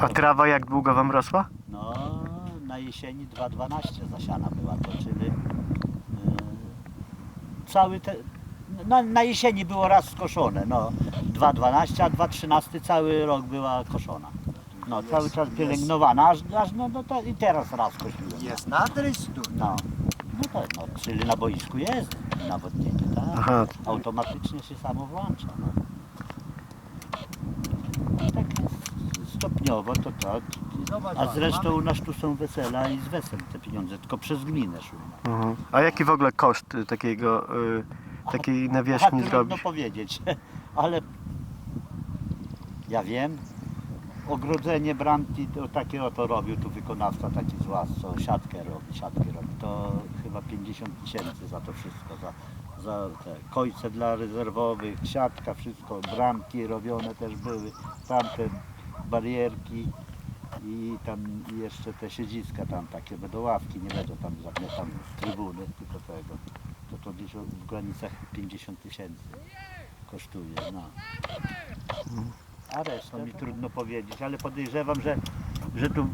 A trawa jak długo wam rosła? No, na jesieni 2,12 zasiana była to, czyli yy, cały te, na, na jesieni było raz skoszone, no 2,12, a 2,13 cały rok była koszona. No, cały czas pielęgnowana, aż, aż no, no to i teraz raz kośliłem. Jest nadrys tu. No, no tak, no, czyli na boisku jest nawodnienie, tak? Aha. Automatycznie się samo włącza. No. I tak stopniowo to tak. A zresztą u nas tu są wesela i z wesel te pieniądze, tylko przez gminę szły. Mhm. A jaki w ogóle koszt y, takiego, y, takiej A nawierzchni trudno zrobić? powiedzieć, ale ja wiem, ogrodzenie bramki to takie oto robił tu wykonawca taki z łas, co siatkę robi, siatkę robi, to chyba 50 tysięcy za to wszystko, za, za te kojce dla rezerwowych, siatka, wszystko, bramki robione też były, tamte barierki i tam jeszcze te siedziska tam takie będą ławki, nie będą tam żadne trybuny, tylko tego. To to gdzieś w granicach 50 tysięcy kosztuje, no. A resztę mi trudno powiedzieć, ale podejrzewam, że, że tu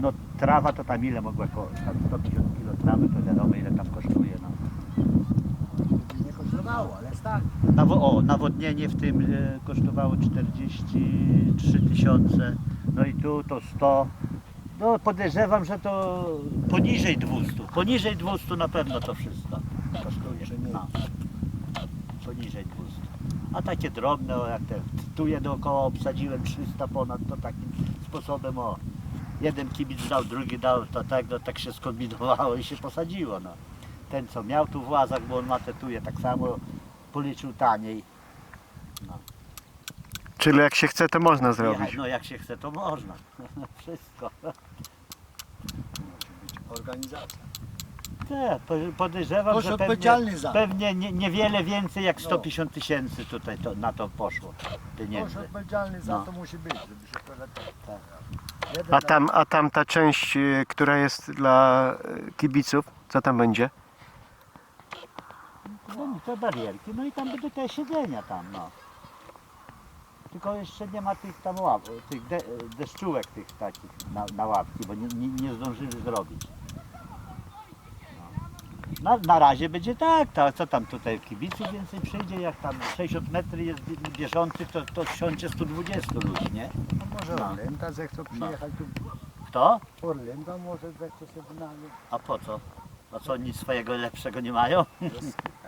no, trawa to tam ile mogła kosztować, tam 150 kg trawy to wiadomo ile tam kosztuje, no. Nie kosztowało, ale tak. Nawo- o, nawodnienie w tym e, kosztowało 43 tysiące, no i tu to 100. No podejrzewam, że to poniżej 200. Poniżej 200 na pewno to wszystko kosztuje. No. Poniżej 200. A takie drobne, o, jak te, tu je dookoła obsadziłem 300 ponad, to takim sposobem o. Jeden kibic dał, drugi dał, to tak, no, tak się skombinowało i się posadziło. No. Ten co miał tu w łazach, bo on ma te tuje, tak samo policzył taniej. Czyli jak się chce, to można Ja, zrobić. no jak się chce, to można. Wszystko. Organizacja. Te, po- podejrzewam, Ktoś że odpowiedzialny pewnie, za. pewnie nie, niewiele więcej jak No. 150 tysięcy tutaj to, na to poszło Ktoś pieniędzy. odpowiedzialny za No. to musi być, żeby się to lepiej. Tak. Jeden A tam, a tam ta część, y, która jest dla y, kibiców, co tam będzie? No i te barierki, no i tam będą te siedzenia tam, no. Tylko jeszcze nie ma tych tam ław, tych de, deszczówek tych takich na, na ławki, bo nie, nie, nie zdążyli zrobić. No. Na, na razie będzie tak, to, co tam tutaj kibiców więcej przyjdzie, jak tam 60 metrów jest bie- bieżących, to, to wsiądzie 120 ludzi, nie? No może No. Orlęta zechcą przyjechać tu. Kto? Orlęta może zechcą się wynająć. A po co? A co, nic swojego lepszego nie mają?